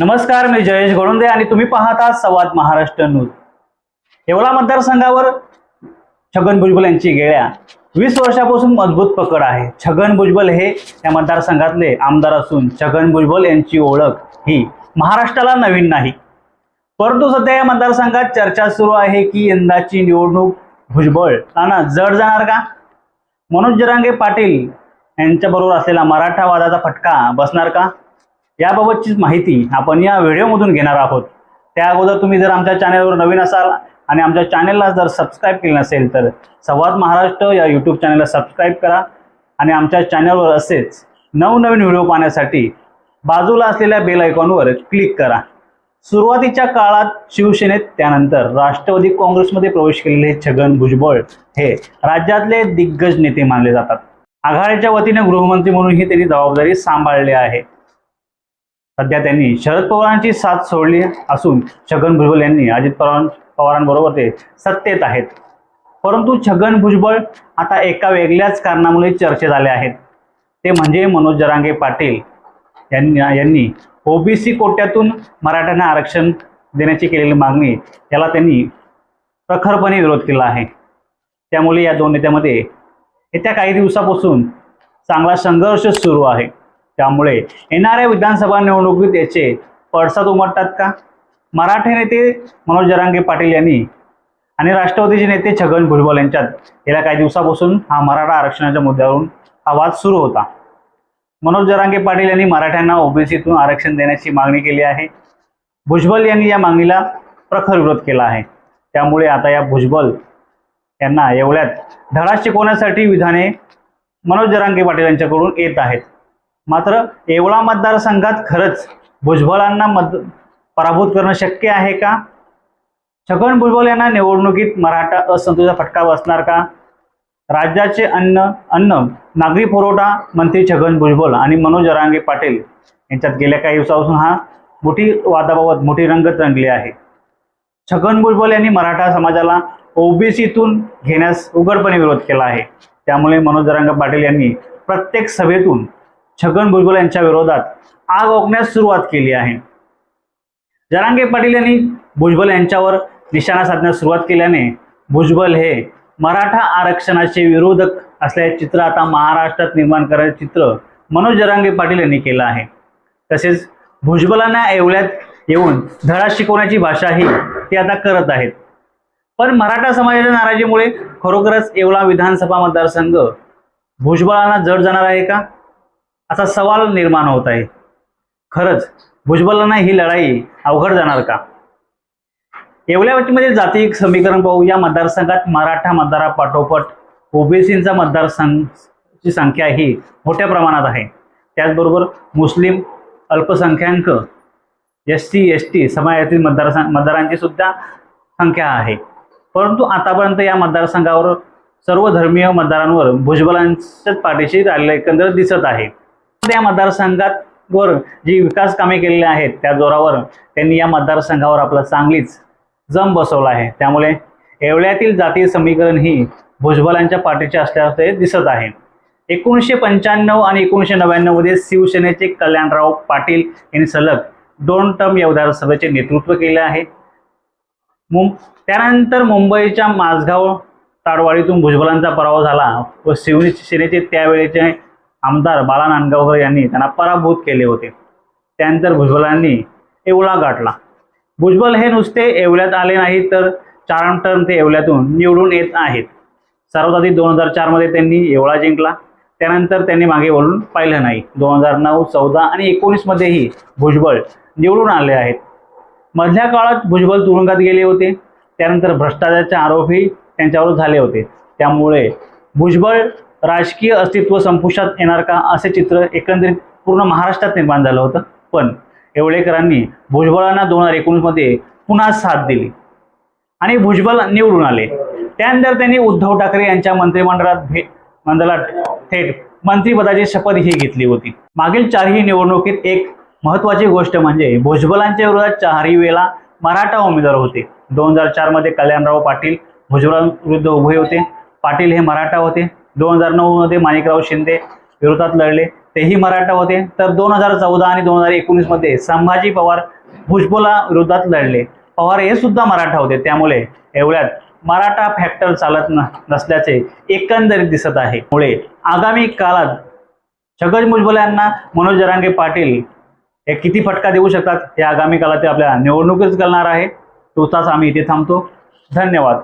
नमस्कार मी जयेश गोडुंदे आणि तुम्ही पाहता संवाद महाराष्ट्र न्यूज. येवला मतदारसंघावर छगन भुजबल यांची गेल्या वीस वर्षापासून मजबूत पकड आहे. छगन भुजबल हे या मतदारसंघातले आमदार असून छगन भुजबल यांची ओळख ही महाराष्ट्राला नवीन नाही. परंतु सध्या या मतदारसंघात चर्चा सुरू आहे की यंदाची निवडणूक भुजबळ यांना जड जाणार का? मनोज जरांगे पाटील यांच्याबरोबर असलेला मराठा वादाचा फटका बसणार का? याबाबतचीच माहिती आपण या व्हिडिओमधून घेणार आहोत. त्या अगोदर तुम्ही जर आमच्या चॅनलवर नवीन असाल आणि आमच्या चॅनलला जर सबस्क्राईब केलं नसेल तर संवाद महाराष्ट्र या यूट्यूब चॅनलला सबस्क्राईब करा आणि आमच्या चॅनलवर असेच नवनवीन व्हिडिओ पाहण्यासाठी बाजूला असलेल्या बेल आयकॉनवर क्लिक करा. सुरुवातीच्या काळात शिवसेनेत त्यानंतर राष्ट्रवादी काँग्रेसमध्ये प्रवेश केलेले छगन भुजबळ हे राज्यातले दिग्गज नेते मानले जातात. आघाडीच्या वतीने गृहमंत्री म्हणूनही त्यांनी जबाबदारी सांभाळली आहे. सध्या त्यांनी शरद पवारांची साथ सोडली असून छगन भुजबळ यांनी अजित पवार पवारांबरोबर ते सत्तेत आहेत. परंतु छगन भुजबळ आता एका वेगळ्याच कारणामुळे चर्चेत आले आहेत. ते म्हणजे मनोज जरांगे पाटील यांनी यांनी ओबीसी कोट्यातून मराठ्यांना आरक्षण देण्याची केलेली मागणी याला त्यांनी प्रखरपणे विरोध केला आहे. त्यामुळे या दोन नेत्यामध्ये येत्या काही दिवसापासून चांगला संघर्ष सुरू आहे. त्यामुळे येणाऱ्या विधानसभा निवडणुकीत याचे पडसाद उमटतात का? मराठे नेते मनोज जरांगे पाटील यांनी आणि राष्ट्रवादीचे नेते छगन भुजबळ यांच्यात गेल्या काही दिवसापासून हा मराठा आरक्षणाच्या मुद्द्यावरून हा वाद सुरू होता. मनोज जरांगे पाटील यांनी मराठ्यांना ओबीसीतून आरक्षण देण्याची मागणी केली आहे. भुजबळ यांनी या मागणीला प्रखर विरोध केला आहे. त्यामुळे आता या भुजबळ यांना एवढ्यात धडा शिकवण्यासाठी विधाने मनोज जरांगे पाटील यांच्याकडून येत आहेत. मात्र येवळा मतदारसंघात खरंच भुजबळांना मत पराभूत करणं शक्य आहे का? छगन भुजबळ यांना निवडणुकीत मराठा असंतोषाचा फटका बसणार का? राज्याचे अन्न अन्न नागरी पुरवठा मंत्री छगन भुजबळ आणि मनोज जरांगे पाटील यांच्यात गेल्या काही दिवसापासून हा मोठी वादाबाबत मोठी रंगत रंगली आहे. छगन भुजबळ यांनी मराठा समाजाला ओबीसीतून घेण्यास उघडपणे विरोध केला आहे. त्यामुळे मनोज जरांगे पाटील यांनी प्रत्येक सभेतून छगन भुजबळ यांच्या विरोधात आग ओकण्यास सुरुवात केली आहे. जरांगे पाटील यांनी भुजबळ यांच्यावर निशाणा साधण्यास सुरुवात केल्याने भुजबळ हे मराठा आरक्षणाचे विरोधक असल्याचे चित्र आता महाराष्ट्रात निर्माण करायचे चित्र मनोज जरांगे पाटील यांनी केलं आहे. तसेच भुजबळांना एवढ्यात येऊन धडा शिकवण्याची भाषाही ते आता करत आहेत. पण मराठा समाजाच्या नाराजीमुळे खरोखरच येवला विधानसभा मतदारसंघ भुजबळांना जड जाणार आहे का? असा सवाल निर्माण होत आहे. खरंच भुजबलांना ही लढाई अवघड जाणार का? येवल्यावतीमध्ये जाती समीकरण पाहू. या मतदारसंघात मराठा मतदारापाठोपाठ ओबीसींचा मतदारसंघची संख्या ही मोठ्या प्रमाणात आहे. त्याचबरोबर मुस्लिम अल्पसंख्याक एस सी एस टी समाजातील मतदार मतदारांची सुद्धा संख्या आहे. परंतु आतापर्यंत या मतदारसंघावर सर्व धर्मीय मतदारांवर भुजबलांच्याच पाठीशी आलेलं एकंदर दिसत आहे. या मतदारसंघात वर जी विकास कामे केलेली आहेत त्या जोरावर त्यांनी या मतदारसंघावर आपला चांगलीच जम बसवला आहे. त्यामुळे येवळ्यातील जातीय समीकरण ही भुजबलांच्या पाठीचे असल्याचे दिसत आहे. एकोणीसशे पंच्याण्णव आणि एकोणीसशे नव्याण्णवमध्ये शिवसेनेचे कल्याणराव पाटील यांनी सलग दोन टर्म या विधानसभेचे नेतृत्व केले आहे. मुं त्यानंतर मुंबईच्या माझगाव ताडवाडीतून भुजबलांचा पराभव झाला. व शिवसेनेचे त्यावेळेचे आमदार बाला नांदगावकर यांनी त्यांना पराभूत केले होते. त्यानंतर भुजबलांनी एवळा गाठला. भुजबल हे नुसते येवल्यात आले नाही तर चार टर्म ते येवल्यातून निवडून येत आहेत. सर्वात आधी दोन हजार चारमध्ये त्यांनी येवळा जिंकला. त्यानंतर त्यांनी मागे वळून पाहिलं नाही. दोन हजार नऊ चौदा आणि एकोणीसमध्येही भुजबळ निवडून आले आहेत. मधल्या काळात भुजबळ तुरुंगात गेले होते. त्यानंतर भ्रष्टाचाराचे आरोपही त्यांच्यावर झाले होते. त्यामुळे भुजबळ राजकीय अस्तित्व संपुष्टात येणार का असे चित्र एकंदरीत पूर्ण महाराष्ट्रात निर्माण झालं होतं. पण येवळेकरांनी भुजबळांना दोन हजार एकोणीसमध्ये पुन्हा साथ दिली. आणि भुजबळ निवडून आले. त्यानंतर त्यांनी उद्धव ठाकरे यांच्या मंत्रिमंडळात भे मंडळात थेट मंत्रिपदाची शपथ ही घेतली होती. मागील चारही निवडणुकीत एक महत्वाची गोष्ट म्हणजे भुजबळांच्या विरोधात चारही वेळा मराठा उमेदवार होते. दोन हजार चारमध्ये कल्याणराव पाटील भुजबळांविरुद्ध उभे होते. पाटील हे मराठा होते. दोन हजार नऊ मध्ये माणिकराव शिंदे विरोधात लढले. तेही मराठा होते. तर दोन हजार चौदा आणि दोन हजार एकोणीसमध्ये संभाजी पवार भुजबला विरोधात लढले. पवार हे सुद्धा मराठा होते. त्यामुळे एवढ्यात मराठा फॅक्टर चालत न नसल्याचे एकंदरीत दिसत आहे. मुळे आगामी काळात छगन भुजबल यांना मनोज जरांगे पाटील हे किती फटका देऊ शकतात हे आगामी काळात ते आपल्या निवडणुकीच कळणार आहे. तोताच आम्ही इथे थांबतो. धन्यवाद.